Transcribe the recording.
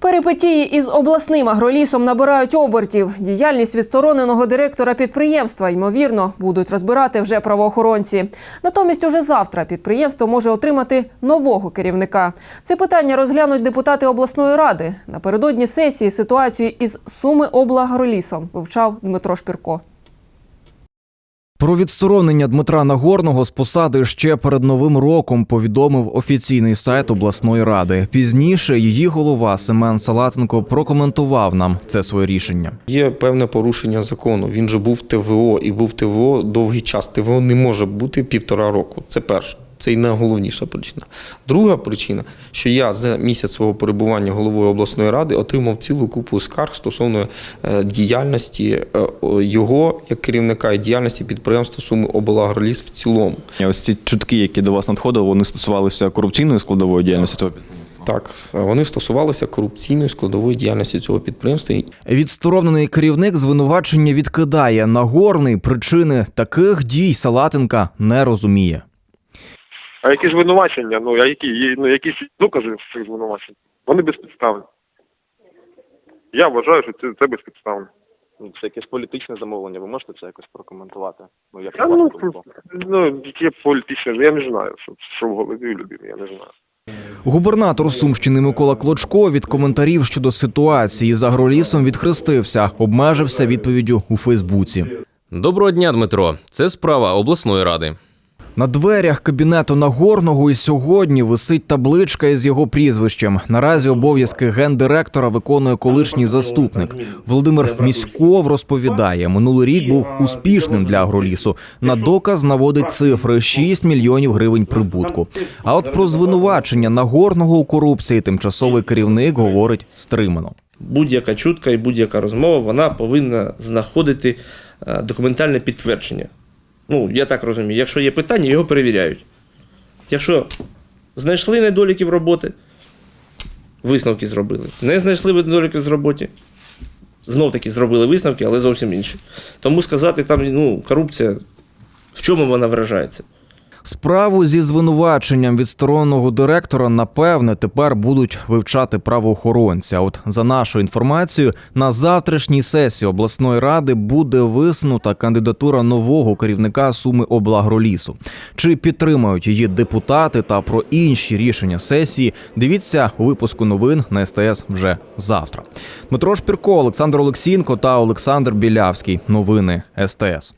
Перипетії із обласним агролісом набирають обертів. Діяльність відстороненого директора підприємства, ймовірно, будуть розбирати вже правоохоронці. Натомість уже завтра підприємство може отримати нового керівника. Це питання розглянуть депутати обласної ради. Напередодні сесії ситуацію із Суми облагролісом вивчав Дмитро Шпірко. Про відсторонення Дмитра Нагорного з посади ще перед новим роком повідомив офіційний сайт обласної ради. Пізніше її голова Семен Салатенко прокоментував нам це своє рішення. Є певне порушення закону. Він же був ТВО і був ТВО довгий час. ТВО не може бути півтора року. Це перше. Це і найголовніша причина. Друга причина, що я за місяць свого перебування головою обласної ради отримав цілу купу скарг стосовно е, діяльності е, його як керівника і діяльності підприємства Суми облагроліс в цілому. Ось ці чутки, які до вас надходили, вони стосувалися корупційної складової діяльності цього підприємства. Так, вони стосувалися корупційної складової діяльності цього підприємства. Відсторонений керівник звинувачення відкидає. Нагорний причини таких дій Салатенка не розуміє. А які звинувачення? Ну, а які, Є- ну, якісь докази цих звинувачень? Вони безпідставні. Я вважаю, що це, це безпідставно. Ну, Це якесь політичне замовлення. Ви можете це якось прокоментувати? Ну, як Та, ну, ну, яке політичне, я не знаю, що, що в голові у людини, я не знаю. Губернатор Сумщини Микола Клочко від коментарів щодо ситуації з агролісом відхрестився, обмежився відповіддю у Фейсбуці. Доброго дня, Дмитро. Це справа обласної ради. На дверях кабінету Нагорного і сьогодні висить табличка із його прізвищем. Наразі обов'язки гендиректора виконує колишній заступник. Володимир Міськов розповідає, минулий рік був успішним для агролісу. На доказ наводить цифри 6 мільйонів гривень прибутку. А от про звинувачення Нагорного у корупції тимчасовий керівник говорить стримано. будь-яка чутка і будь-яка розмова вона повинна знаходити е, документальне підтвердження. Ну, я так розумію, якщо є питання, його перевіряють. Якщо знайшли недоліків роботи, висновки зробили. Не знайшли недоліки з роботи, знов таки зробили висновки, але зовсім інші. Тому сказати там, ну, корупція, в чому вона виражається? Справу зі звинуваченням відстороненого директора напевне тепер будуть вивчати правоохоронці. А От за нашою інформацією, на завтрашній сесії обласної ради буде висунута кандидатура нового керівника суми облагролісу. Чи підтримають її депутати та про інші рішення сесії? Дивіться у випуску новин на СТС вже завтра. Дмитро Шпірко, Олександр Олексієнко та Олександр Білявський. Новини СТС.